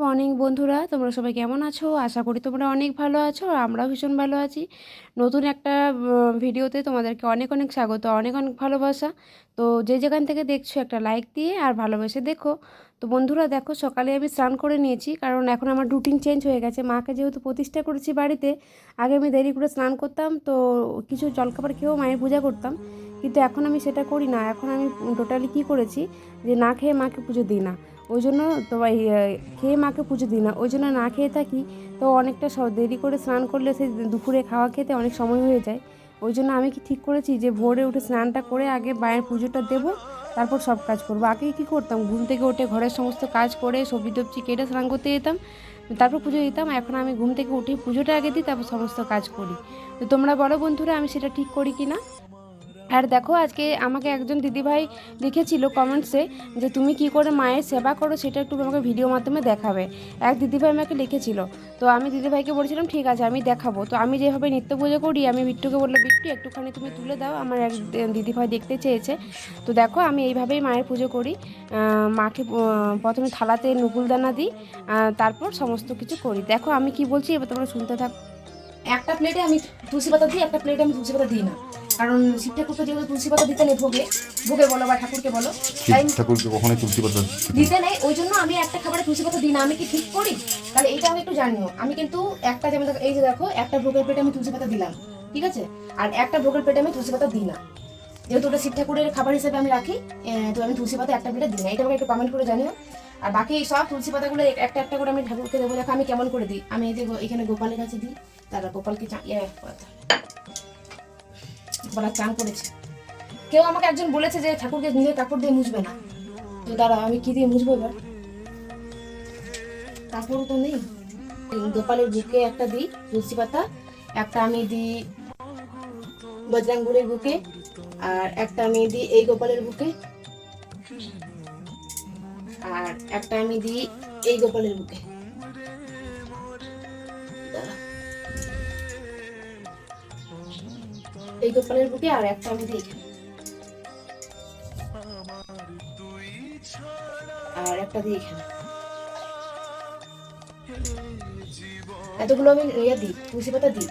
Morning বন্ধুরা, তোমরা সবাই কেমন আছো? আশা করি তোমরা অনেক ভালো আছো আর আমরাও ভীষণ ভালো আছি। নতুন একটা ভিডিওতে তোমাদেরকে অনেক অনেক স্বাগত, অনেক অনেক ভালোবাসা। তো যে যেখান থেকে দেখছ একটা লাইক দিয়ে আর ভালোবেসে দেখো। তো বন্ধুরা দেখো, সকালে আমি স্নান করে নিয়েছি কারণ এখন আমার রুটিন চেঞ্জ হয়ে গেছে। মাকে যেহেতু প্রতিষ্ঠা করেছি বাড়িতে, আগে আমি দেরি করে স্নান করতাম, তো কিছু জলখাবার খেয়েও মায়ের পূজা করতাম। কিন্তু এখন আমি সেটা করি না। এখন আমি টোটালি কী করেছি যে না খেয়ে মাকে পুজো দিই না। ওই জন্য তো এই, আহ, খেয়ে মাকে পুজো দিই না। ওই জন্য না খেয়ে থাকি তো অনেকটা দেরি করে স্নান করলে সে দুপুরে খাওয়া খেতে অনেক সময় হয়ে যায়। ওই জন্য আমি কি ঠিক করেছি যে ভোরে উঠে স্নানটা করে আগে মায়ের পুজোটা দেবো তারপর সব কাজ করব। আগে কী করতাম? ঘুম থেকে উঠে ঘরের সমস্ত কাজ করে সবজি টবজি কেটে স্নান করতে যেতাম তারপর পুজো দিতাম। এখন আমি ঘুম থেকে উঠে পুজোটা আগে দিই তারপর সমস্ত কাজ করি। তো তোমরা বলো বন্ধুরা আমি সেটা ঠিক করি কি না আর দেখো, আজকে আমাকে একজন দিদিভাই লিখেছিল কমেন্টসে যে, তুমি কি করে মায়ের সেবা করো, সেটা একটু আমাকে ভিডিও মাধ্যমে দেখাবে। এক দিদিভাই আমাকে লিখেছিল। তো আমি দিদিভাইকে বলেছিলাম, ঠিক আছে, আমি দেখাবো। তো আমি যেভাবে নিত্য পুজো করি, আমি বিট্টুকে বললাম, বিট্টু, একটুখানি তুমি তুলে দাও। আমার এক দিদিভাই দেখতে চেয়েছে। তো দেখো, আমি এইভাবেই মায়ের পুজো করি। মাকে প্রথমে থালাতে নুকুলদানা দিই তারপর সমস্ত কিছু করি। দেখো, আমি কি বলছি, এবার তোমরা শুনতে থাক একটা প্লেটে আমি তুলসী পাতা দিই, একটা প্লেটে আমি তুলসী পাতা দিই না। কারণ শিব ঠাকুরকে যেহেতু তুলসী পাতা দিতে নেই ভোগে ভোগে বলো বা ঠাকুরকে বলো তাই ঠাকুরকে কখনোই তুলসী পাতা দিতে নেই। ওই জন্য আমি একটা খাবারে তুলসী পাতা দিই না আমি কি ঠিক করি? তাহলে এইটা আমি একটু জানিও। আমি কিন্তু একটা যেমন এই যে দেখো একটা ভোগের পেটে আমি তুলসী পাতা দিলাম ঠিক আছে? আর একটা ভোগের পেটে আমি তুলসী পাতা দিই না। যেহেতু ওটা শিব ঠাকুরের খাবার হিসেবে আমি রাখি তো আমি তুলসী পাতা একটা প্লেটে দিই না। এটা আমাকে একটু কমেন্ট করে জানিও। আর বাকি সব তুলসী পাতাগুলো একটা একটা করে আমি ঠাকুরকে দেবো। দেখো আমি কেমন করে দিই। আমি এই যে এখানে গোপালের কাছে দিই তারা গোপালকে চা- ইয়ে, গোপাল চান করেছে। কেউ আমাকে একজন বলেছে যে ঠাকুরকে নিজের কাপড় দিয়ে মুছবে না। তো দাঁড়াও, আমি কি দিয়ে মুছবো এবার? কাপড় তো নেই। গোপালের বুকে একটা দিই তুলসী পাতা, একটা আমি দিই বজরাঙ্গুরের বুকে, আর একটা আমি দিই এই গোপালের বুকে, আর একটা আমি দিই এই গোপালের বুকে। এই গোপালের বুকে আর একটা আমি দিই আর একটা দিই এখানে এতগুলো আমি ইয়ে দিই, তুলসী পাতা দিই।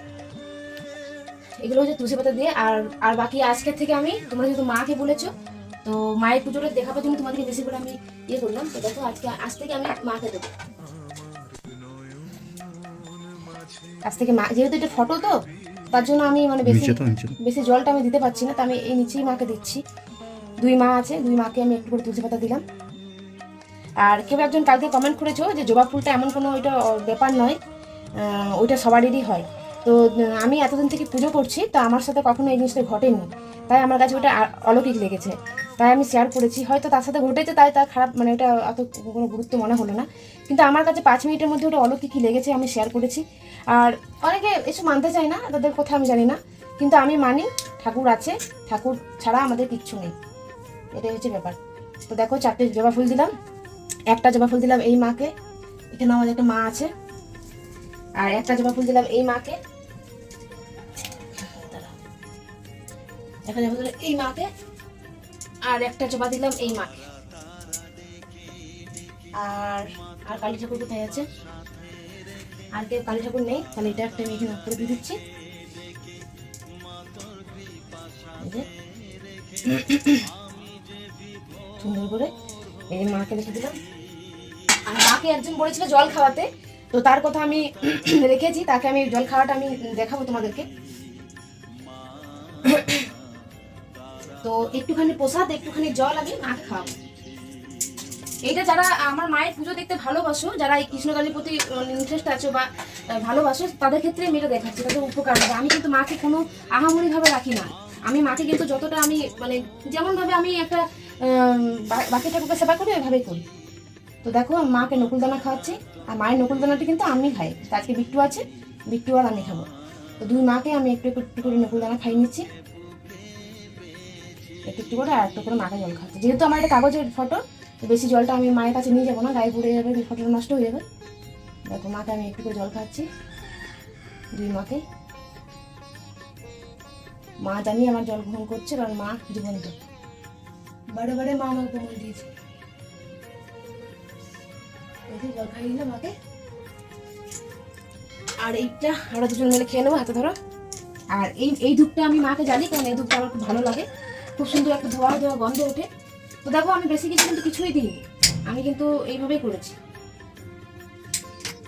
এগুলো হচ্ছে তুলসী পাতা দিয়ে, আর আর বাকি আজকের থেকে আমি, তোমরা যেহেতু মাকে বলেছ, তো মায়ের পুজোটা দেখাবার জন্য তোমাদেরকে বেশি করে আমি ইয়ে করলাম। তো দেখো আজকে, আজ থেকে আমি মাকে দেবো। আজ থেকে মা, যেহেতু এটা ফটো তো তার জন্য আমি মানে বেশি। বেশি জলটা আমি দিতে পারছি না তো আমি এই নিচেই মাকে দিচ্ছি। দুই মা আছে দুই মাকে আমি একটু করে তুলসী পাতা দিলাম। আর কেউ একজন কালকে কমেন্ট করেছ যে জবা ফুলটা এমন কোনো ওইটা ব্যাপার নয় ওইটা সবারই হয়। তো আমি এতদিন থেকে পুজো করছি তো আমার সাথে কখনো এই জিনিসটা ঘটেনি। তাই আমার কাছে ওটা অলৌকিক লেগেছে। তাই আমি শেয়ার করেছি। হয়তো তার সাথে ঘটেছে, তাই তার খারাপ মানে এটা অত কোনো গুরুত্ব মনে হলো না। কিন্তু আমার কাছে পাঁচ মিনিটের মধ্যে ওটা অলৌকিকই লেগেছে আমি শেয়ার করেছি। আর অনেকে এসব মানতে চায় না, তাদের কথা আমি জানি না। কিন্তু আমি মানি, ঠাকুর আছে, ঠাকুর ছাড়া আমাদের কিচ্ছু নেই। এটাই হচ্ছে ব্যাপার। তো দেখো, চারটে জবা ফুল দিলাম। একটা জবা ফুল দিলাম এই মাকে। এখানে আমাদের একটা মা আছে। আর একটা জবা ফুল দিলাম এই মাকে। একটা জবা এই মাকে। আর একটা জবা দিলাম এই মাকে আর আর কালী ঠাকুর কোথায় আছে? আর কেউ কালী ঠাকুর নেই, তাহলে এটা একটা আমি এখানে করে দিয়ে দিচ্ছি। সুন্দর করে এই মাকে রেখে দিলাম। আর মাকে একজন বলেছিল জল খাওয়াতে। তো তার কথা আমি রেখেছি, তাকে আমি জল খাওয়াটা আমি দেখাবো তোমাদেরকে। তো একটুখানি প্রসাদ, একটুখানি জল আমি মাকে খাওয়াবো। এইটা যারা আমার মায়ের পুজো দেখতে ভালোবাসো, যারা এই কৃষ্ণকালীর প্রতি ইন্টারেস্ট আছো বা ভালোবাসো, তাদের ক্ষেত্রে আমি এটা দেখাচ্ছি, তাদের উপকার হবে। আমি কিন্তু মাকে কোনো আহামরি ভাবে রাখি না। আমি মাকে কিন্তু যতটা আমি মানে যেমনভাবে আমি একটা বাকি ঠাকুরকে সেবা করি, ওইভাবেই করি। তো দেখো, মাকে নকুলদানা খাওয়াচ্ছি। আর মায়ের নকুলদানাটা কিন্তু আমি খাই। আজকে বিট্টু আছে, বিট্টু আর আমি খাব। তো দুই মাকে আমি একটু একটু করে নকুলদানা খাইয়ে নিচ্ছি। একটু একটু করে আর একটু করে মাকে জল খাচ্ছি যেহেতু আমার এটা কাগজের ফটো বেশি জলটা আমি মায়ের কাছে নিয়ে যাব না, গায়ে পড়ে যাবে ফটোটা নষ্ট হয়ে যাবে। দেখো, মাকে আমি একটু করে জল খাচ্ছি দুই মাকে। মা জানি আমার জল গ্রহণ করছে, কারণ মা জীবন্ত বারে বারে মা আমাকে প্রমাণ দিয়েছে। জল খাইয়ে দিলাম মাকে। আর এইটা, আমরা দুজন মিলে খেয়ে নেব, হাতে ধরো। আর এই এই ধূপটা আমি মাকে জানি কারণ এই ধূপটা আমার খুব ভালো লাগে। খুব সুন্দর একটা ধোয়া ধোয়া গন্ধ ওঠে। তো দেখো, আমি বেশি কিছু কিন্তু কিছুই দিইনি। আমি কিন্তু এইভাবেই করেছি।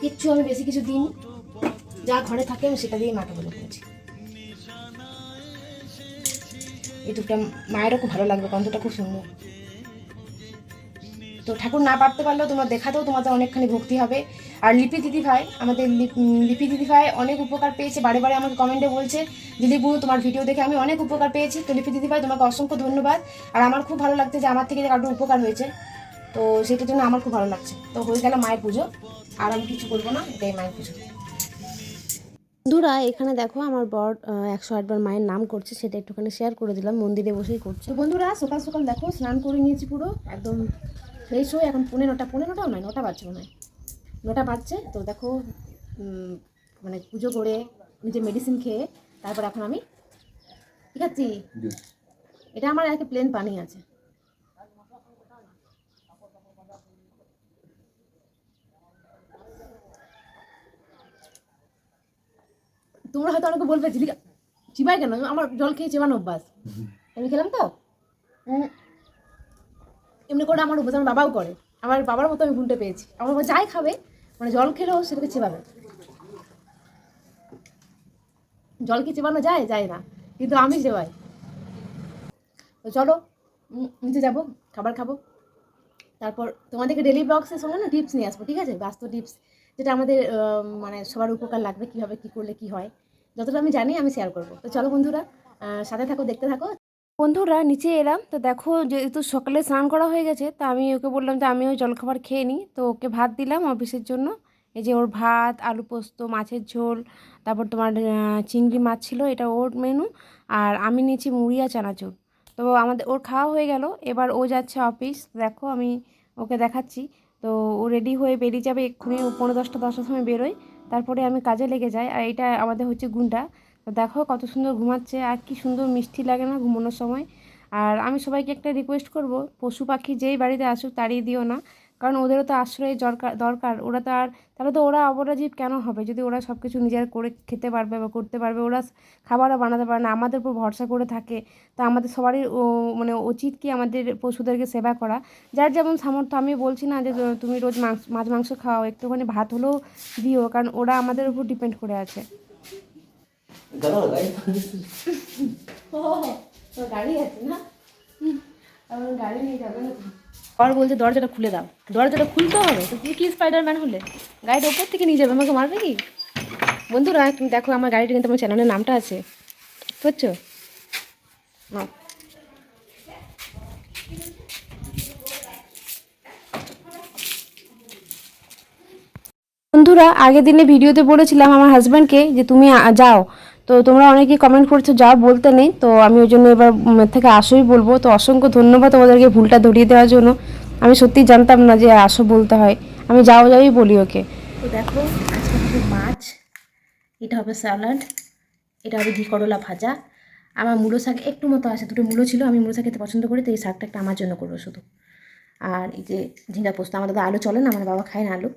কিচ্ছু আমি বেশি কিছু দিইনি। যা ঘরে থাকে আমি সেটা দিয়েই মাকে বলে করেছি এই মায়েরও খুব ভালো লাগবে, গন্ধটা খুব সুন্দর। তো ঠাকুর না পারতে পারলেও তোমার দেখাতেও তোমাদের অনেকখানি ভক্তি হবে। আর লিপি দিদি ভাই আমাদের লিপ- দিদি ভাই অনেক উপকার পেয়েছে। বারে বারে আমাকে কমেন্টে বলছে দিদি বু তোমার ভিডিও দেখে আমি অনেক উপকার পেয়েছি। তো লিপি দিদি ভাই তোমাকে অসংখ্য ধন্যবাদ। আর আমার খুব ভালো লাগছে যে আমার থেকে যে কারোর উপকার হয়েছে। তো সেটার জন্য আমার খুব ভালো লাগছে। তো হয়ে গেল মায়ের পুজো। আর আমি কিছু করব না এটাই মায়ের পুজো। বন্ধুরা এখানে দেখো আমার বর একশো আটবার মায়ের নাম করছে সেটা একটুখানি শেয়ার করে দিলাম মন্দিরে বসেই করছে। বন্ধুরা সকাল সকাল দেখো স্নান করে নিয়েছি পুরো একদম ফ্রেশ হয়ে এখন পনেরোটা পনেরোটাও নয় নটা বাজছে মনে হয়। নটা বাজছে তো দেখো মানে পুজো করে নিজে মেডিসিন খেয়ে তারপর এখন আমি ঠিক আছে এটা আমার একটা প্লেন পানি আছে। তোমরা হয়তো অনেকে বলবে চিবাই কেন? আমার জল খেয়ে চেবানো অভ্যাস। আমি খেলাম তো? উম, এমনি করে আমার অভ্যাস আমার বাবাও করে। আমার বাবার মতো আমি গুনতে পেয়েছি। আমার বাবা যাই খাবে মানে জল খেলেও সেটাকে চেবাবে। জল কি চেবানো যায়? যায় না। কিন্তু আমি চেবাই। তো চলো নিচে যাব, খাবার খাব। তারপর তোমাদেরকে ডেলি ব্লগসের সঙ্গে না টিপস নিয়ে আসব, ঠিক আছে? বাস্তব টিপস যেটা আমাদের মানে সবার উপকার লাগবে, কীভাবে, কী করলে কী হয়। যতটা আমি জানি আমি শেয়ার করব। তো চলো বন্ধুরা সাথে থাকো, দেখতে থাকো। বন্ধুরা, নিচে এলাম। তো দেখো, যেহেতু সকালে স্নান করা হয়ে গেছে, তো আমি ওকে বললাম যে আমিও জলখাবার খেয়ে নিই। তো ওকে ভাত দিলাম অফিসের জন্য। এই যে ওর ভাত, আলু পোস্ত, মাছের ঝোল, তারপর তোমার চিংড়ি মাছ ছিল, এটা ওর মেনু আর আমি নিয়েছি মুড়ি আর চানাচুর। তো আমাদের, ওর খাওয়া হয়ে গেল। এবার ও যাচ্ছে অফিস। দেখো, আমি ওকে দেখাচ্ছি। তো ও রেডি হয়ে বেরিয়ে যাবে এক্ষুনি, পনেরো দশটা, দশটার সময় বেরোয়। তারপরে আমি কাজে লেগে যাই। আর এটা আমাদের হচ্ছে গুন্ডা। তো দেখো কত সুন্দর ঘুমাচ্ছে আর কি সুন্দর মিষ্টি লাগে না ঘুমানোর সময়। আর আমি সবাইকে একটা রিকোয়েস্ট করব, পশু পাখি যেই বাড়িতে আসুক তাড়িয়ে দিও না, কারণ ওদেরও তো আশ্রয় দরকার দরকার। ওরা তো আর তাহলে তো ওরা অপরাজীব কেন হবে? যদি ওরা সব কিছু নিজের করে খেতে পারবে বা করতে পারবে, ওরা খাবারও বানাতে পারে না। আমাদের উপর ভরসা করে থাকে। তা আমাদের সবারই মানে উচিত কি আমাদের পশুদেরকে সেবা করা? যার যেমন সামর্থ্য, আমি বলছি না যে তুমি রোজ মাংস মাছ মাংস খাও, একটুখানি ভাত হলেও দিও, কারণ ওরা আমাদের উপর ডিপেন্ড করে আছে। তো গাড়ি আছে না গাড়ি নিয়ে যাবে না আর বলছে দরজাটা খুলে দাও দরজাটা খুলতে হবে তো তুই কি স্পাইডারম্যান হলে গাড়িটা ওপর থেকে নিয়ে যাবে আমাকে মারবে কি বন্ধুরা তুমি দেখো আমার গাড়িটা কিন্তু আমার চ্যানেলের নামটা আছে বুঝছ বন্ধুরা আগের দিনে ভিডিওতে বলেছিলাম আমার হাজব্যান্ডকে যে তুমি যাও। তো তোমরা অনেকেই কমেন্ট করছ যাও বলতে নেই, তো আমি ওই জন্য এবার থেকে আসোই বলব। তো অসংখ্য ধন্যবাদ তোমাদেরকে ভুলটা ধরিয়ে দেওয়ার জন্য। আমি সত্যি জানতাম না যে আসো বলতে হয়। আমি যাও যাওই বলি ওকে। তো দেখো, আজকে হবে মাছ, এটা হবে স্যালাড, এটা হবে ঘি করলা ভাজা। আমার মূলো শাক একটু মতো আছে, দুটো মূলো ছিল, আমি মূলো শাক খেতে পছন্দ করি, তো এই শাকটা একটা আমার জন্য করব শুধু। আর এই যে ঝিঙ্গা পোস্ত আমাদের তো আলু চলে না, আমার বাবা খায় না আলু।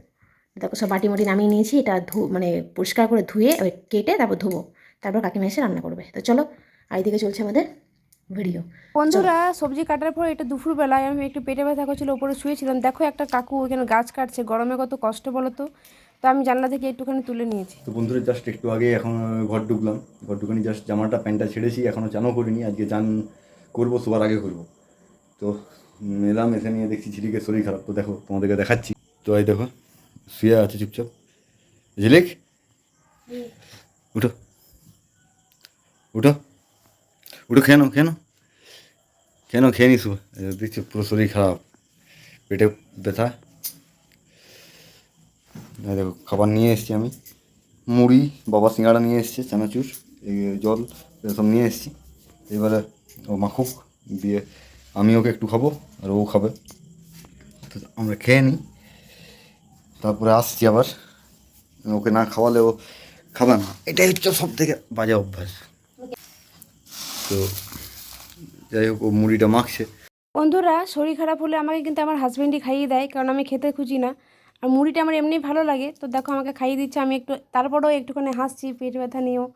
দেখো সব বাটি মাটি নামিয়ে নিয়েছি, এটা ধু মানে পরিষ্কার করে ধুয়ে কেটে তারপর ধোবো। তারপর কাকিমা এসে রান্না করবে। তো চলো আর এদিকে চলছে আমাদের ভিডিও বন্ধুরা সবজি কাটার পর এটা দুপুরবেলায় আমি একটু পেটে ব্যথা করছিল উপরে শুয়েছিলাম। দেখো একটা কাকু ওখানে গাছ কাটছে গরমে কত কষ্ট বলো তো? তো আমি জানলা থেকে একটুখানি তুলে নিয়েছি। তো বন্ধুরা জাস্ট একটু আগে এখন ঘর ঢুকলাম। ঘর ঢুকানি জাস্ট জামাটা প্যান্টটা ছেড়েছি এখনও চানও করিনি। আজকে চান করব সবার আগে করব। তো এলাম এসে নিয়ে দেখছি ঝিলিকের শরীর খারাপ। তো দেখো তোমাদেরকে দেখাচ্ছি। তো এই দেখো শুয়ে আছে চুপচাপ। ঝিলিক উঠো। উঠো। উঠো, খেয়ে নাও খেয়ে নাও। নাও, খেয়ে নিস দেখছি, পুরো শরীর খারাপ। পেটে ব্যথা। দেখো, খাবার নিয়ে এসেছি আমি। মুড়ি, বাবা সিঙ্গাড়া নিয়ে এসছে, চানাচুর, এই জল এসব নিয়ে এসেছি। এবারে ও মাখুক, দিয়ে আমি ওকে একটু খাব, আর ও খাবে। তো আমরা খেয়ে নিই তারপরে আসছি আবার। ওকে না খাওয়ালে ও খাবে না। এটাই হচ্ছে সব থেকে বাজে অভ্যাস। তো যাই হোক ও মুড়িটা মাখছে। বন্ধুরা শরীর খারাপ হলে আমাকে কিন্তু আমার হাজব্যান্ডই খাইয়ে দেয় কারণ আমি খেতে খুঁজি না। আর মুড়িটা আমার এমনি ভালো লাগে। তো দেখো আমাকে খাইয়ে দিচ্ছে আমি একটু তারপরেও একটুখানি হাসছি পেট ব্যথা নিয়েও।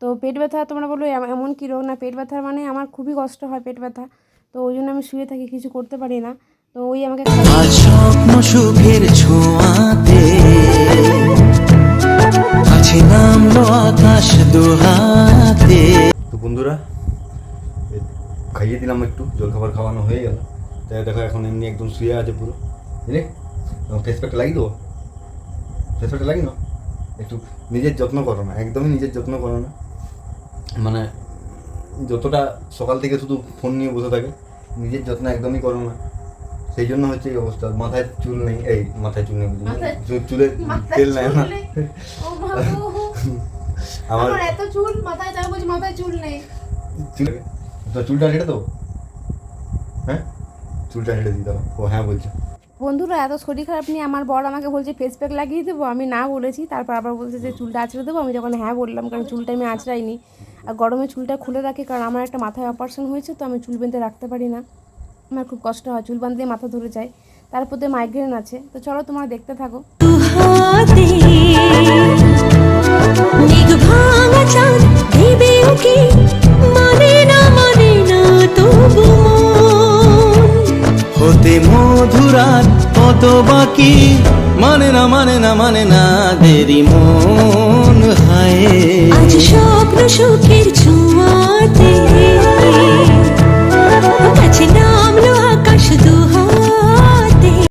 তো পেট ব্যথা তোমরা বলো এম- এমন কী রোগ? না পেট ব্যথা মানে আমার খুবই কষ্ট হয় পেট ব্যথা। তো ওই জন্য আমি শুয়ে থাকি কিছু করতে পারি না। তো ওই আমাকে স্বপ্ন সুখের ছোঁয়াতে তাই দেখো এখন এমনি একদম শুয়ে আছে পুরো। বুঝলে? ফেস প্যাকটা লাগিয়ে দেবো। ফেস প্যাকটা লাগিয়ে নাও। একটু নিজের যত্ন করো না একদমই নিজের যত্ন করো না। মানে যতটা সকাল থেকে শুধু ফোন নিয়ে বসে থাকে নিজের যত্ন একদমই করো না। সেই জন্য হচ্ছে এই অবস্থা। মাথায় চুল নেই এই মাথায় চুল নেই? চুলে তেল নেই। না। আমার এত চুল মাথায় তাও বলছি মাথায় চুল নেই। তো চুলটা রেটে দেবো? হ্যাঁ? চুলটা দিই দাও ও হ্যাঁ বলছে। বন্ধুরা এত শরীর খারাপ নিয়ে আমার বর আমাকে বলছে ফেস প্যাক লাগিয়ে দেবো? আমি না বলেছি তারপর আবার বলছে যে চুলটা আঁচড়ে দেবো? আমি যখন হ্যাঁ বললাম কারণ চুলটা আমি আঁচড়াইনি। আর গরমে চুলটা খুলে রাখি কারণ আমার একটা মাথায় অপারেশন হয়েছে তো আমি চুল বেঁধে রাখতে পারি না। আমার খুব কষ্ট হয় চুল বাঁধলে মাথা ধরে যায়। তারপর তো মাইগ্রেন আছে। তো চলো তোমরা দেখতে থাকো। হাতে মেঘ ভাঙা চাঁদ ভেবেও হতে মধুরাত কত বাকি? মানে না মানে না মানে না, দেরি মন হায়। আজ স্বপ্ন সুখের ছোঁয়াতে কাছে না